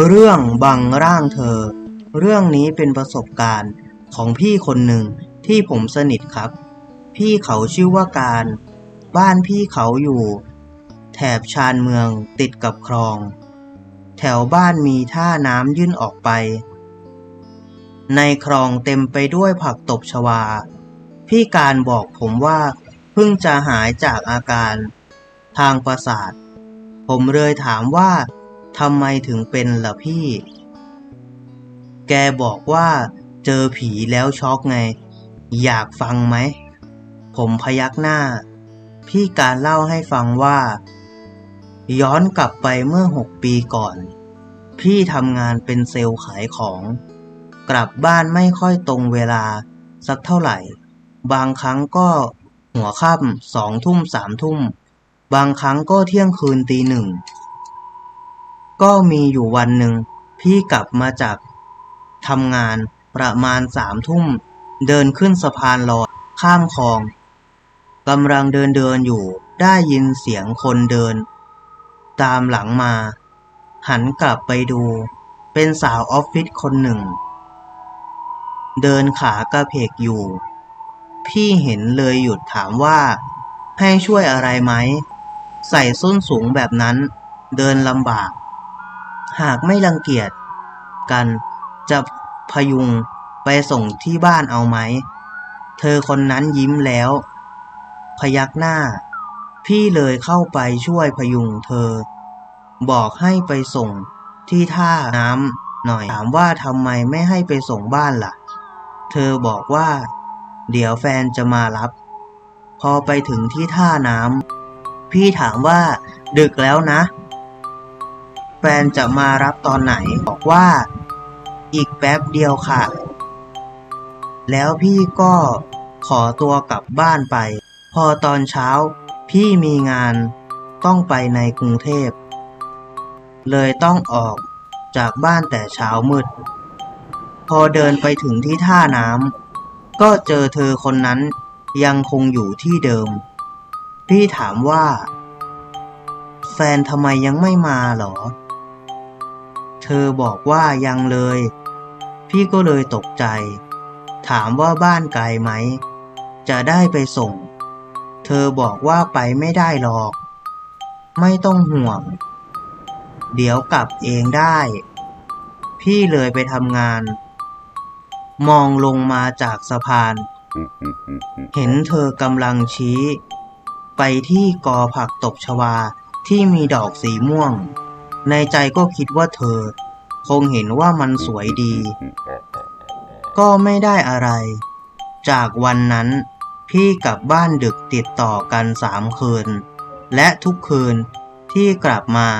เรื่องบังร่างเธอ เรื่องนี้เป็นประสบการณ์ของพี่คนหนึ่งที่ผมสนิทครับ พี่เขาชื่อว่าการ บ้านพี่เขาอยู่ แถบชานเมืองติดกับคลอง แถวบ้านมีท่าน้ำยื่นออกไป ในคลองเต็มไปด้วยผักตบชวา พี่การบอกผมว่าเพิ่งจะหายจากอาการทางประสาท ผมเลยถามว่า ทำไมถึงเป็นล่ะพี่ แกบอกว่าเจอผีแล้วช็อกไง อยากฟังไหม ผมพยักหน้า พี่การเล่าให้ฟังว่า ย้อนกลับไปเมื่อหกปีก่อน พี่ทำงานเป็นเซลล์ขายของ กลับบ้านไม่ค่อยตรงเวลาสักเท่าไหร่ บางครั้งก็หัวค่ำสองทุ่มสามทุ่ม บางครั้งก็เที่ยงคืนตีหนึ่ง ก็มีอยู่วันหนึ่ง พี่กลับมาจากทำงานประมาณสามทุ่ม เดินขึ้นสะพานลอยข้ามคลองกำลังเดินเดินอยู่ได้ยินเสียงคนเดิน ตามหลังมา หันกลับไปดู เป็นสาวออฟฟิศคนหนึ่ง เดินขากระเพกอยู่ พี่เห็นเลยหยุดถามว่า ให้ช่วยอะไรไหม ใส่ส้นสูงแบบนั้น เดินลำบาก หากไม่รังเกียจกันจะพยุงไปส่งที่บ้านเอาไหม เธอคนนั้นยิ้มแล้ว พยักหน้า พี่เลยเข้าไปช่วยพยุงเธอ บอกให้ไปส่งที่ท่าน้ำหน่อยถามว่าทำไมไม่ให้ไปส่งบ้านล่ะ เธอบอกว่า เดี๋ยวแฟนจะมารับ พอไปถึงที่ท่าน้ำพี่ถามว่าดึกแล้วนะ แฟนจะมารับตอนไหน บอกว่า อีกแป๊บเดียวค่ะ แล้วพี่ก็ขอตัวกลับบ้านไป พอตอนเช้า พี่มีงานต้องไปในกรุงเทพ เลยต้องออกจากบ้านแต่เช้ามืด พอเดินไปถึงที่ท่าน้ำก็เจอเธอคนนั้นยังคงอยู่ที่เดิม พี่ถามว่า แฟนทำไมยังไม่มาหรอ เธอบอกว่ายังเลย พี่ก็เลยตกใจ ถามว่าบ้านไกลไหม จะได้ไปส่ง เธอบอกว่าไปไม่ได้หรอก ไม่ต้องห่วง เดี๋ยวกลับเองได้ พี่เลยไปทำงาน มองลงมาจากสะพาน เห็นเธอกำลังชี้ ไปที่กอผักตบชวาที่มีดอกสีม่วง ในใจก็คิดว่าเธอ คงเห็นว่ามันสวยดี ก็ไม่ได้อะไร จากวันนั้น พี่กลับบ้านดึกติดต่อกันสามคืน และทุกคืนที่กลับมา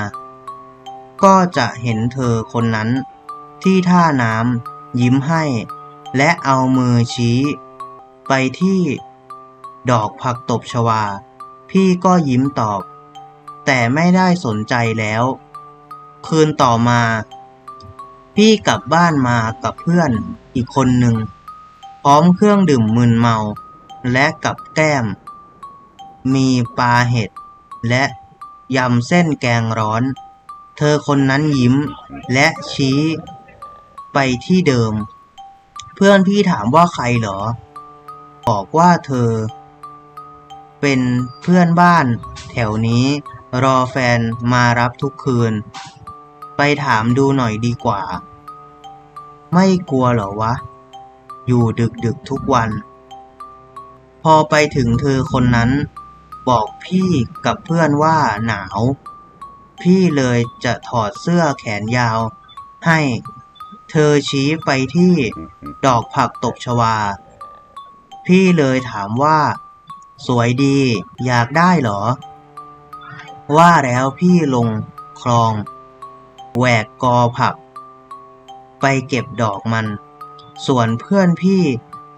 ก็จะเห็นเธอคนนั้น ที่ท่าน้ำยิ้มให้ และเอามือชี้ ไปที่ ดอกผักตบชวา พี่ก็ยิ้มตอบ แต่ไม่ได้สนใจแล้ว คืนต่อมา พี่กลับบ้านมากับเพื่อนอีกคนหนึ่ง พร้อมเครื่องดื่มมึนเมา และกับแก้ม มีปลาเห็ด และยำเส้นแกงร้อน เธอคนนั้นยิ้มและชี้ไปที่เดิม เพื่อนพี่ถามว่าใครเหรอ บอกว่าเธอ เป็นเพื่อนบ้านแถวนี้รอแฟนมารับทุกคืน ไปถามดูหน่อยดีกว่า ไม่กลัวเหรอวะ อยู่ดึกดึกทุกวัน พอไปถึงเธอคนนั้น บอกพี่กับเพื่อนว่าหนาว พี่เลยจะถอดเสื้อแขนยาว ให้ เธอชี้ไปที่ดอกผักตบชวา พี่เลยถามว่า สวยดีอยากได้เหรอ ว่าแล้วพี่ลงคลอง แหวกกอผัก ไปเก็บดอกมัน ส่วนเพื่อนพี่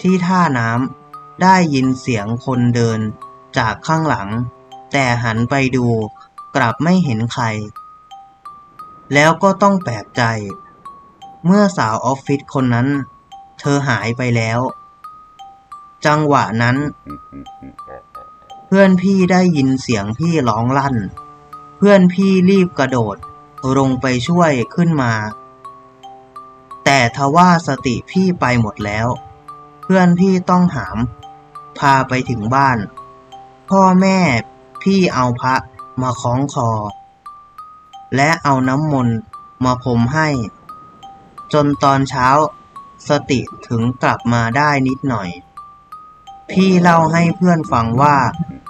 ที่ท่าน้ำได้ยินเสียงคนเดินจากข้างหลัง แต่หันไปดูกลับไม่เห็นใคร แล้วก็ต้องแปลกใจ เมื่อสาวออฟฟิศคนนั้น เธอหายไปแล้ว จังหวะนั้น เพื่อนพี่ได้ยินเสียงพี่ร้องลั่น เพื่อนพี่รีบกระโดด ลงไปช่วยขึ้นมา แต่ทว่าสติพี่ไปหมดแล้ว เพื่อนพี่ต้องหาม พาไปถึงบ้าน พ่อแม่พี่เอาพระมาคล้องคอ และเอาน้ำมนต์มาพรมให้ จนตอนเช้าสติถึงกลับมาได้นิดหน่อย พี่เล่าให้เพื่อนฟังว่า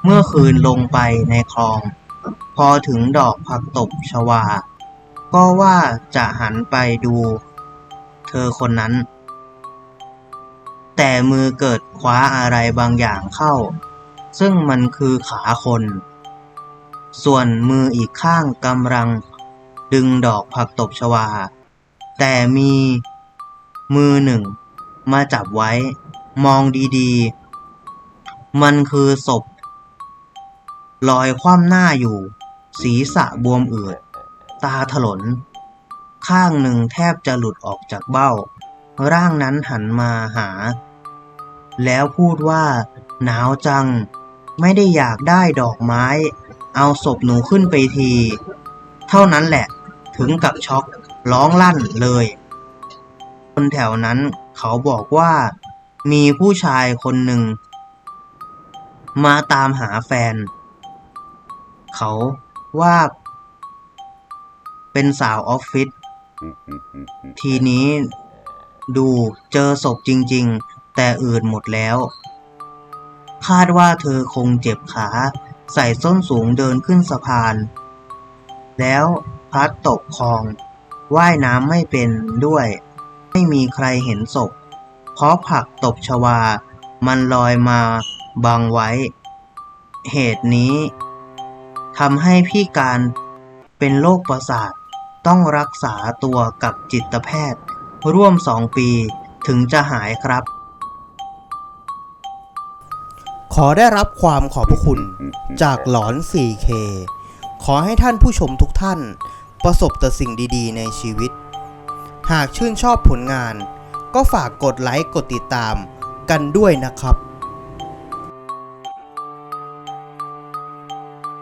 เมื่อคืนลงไปในคลอง พอถึงดอกผักตบชวา ก็ว่าจะหันไปดูเธอคนนั้น แต่มือเกิดคว้าอะไรบางอย่างเข้า ซึ่งมันคือขาคน ส่วนมืออีกข้างกำลัง ดึงดอกผักตบชวา แต่มีมือหนึ่ง มาจับไว้ มองดีๆ มันคือศพลอยคว่ำหน้าอยู่ ศีรษะบวมอืด ตาถลน ข้างหนึ่งแทบจะหลุดออกจากเบ้า ร่างนั้นหันมาหา แล้วพูดว่า หนาวจัง ไม่ได้อยากได้ดอกไม้ เอาศพหนูขึ้นไปที เท่านั้นแหละ ถึงกับช็อกร้องลั่นเลย คนแถวนั้นเขาบอกว่า มีผู้ชายคนหนึ่ง มาตามหาแฟน เขาว่า เป็นสาวออฟฟิศทีนี้ดูเจอศพจริง ๆ แต่อื่นหมดแล้ว คาดว่าเธอคงเจ็บขา ใส่ส้นสูงเดินขึ้นสะพาน แล้วพลัดตกคลอง ว่ายน้ำไม่เป็นด้วย ไม่มีใครเห็นศพ เพราะผักตบชวา มันลอยมาบังไว้ เหตุนี้ทำให้พี่การเป็นโรคประสาท ต้องรักษาตัวกับจิตแพทย์ ร่วมสองปีถึงจะหายครับ ขอได้รับความขอบพระคุณจากหลอน 4K ขอให้ท่านผู้ชมทุกท่าน ประสบแต่สิ่งดีๆ ในชีวิต หากชื่นชอบผลงาน ก็ฝากกดไลค์กดติดตามกันด้วยนะครับ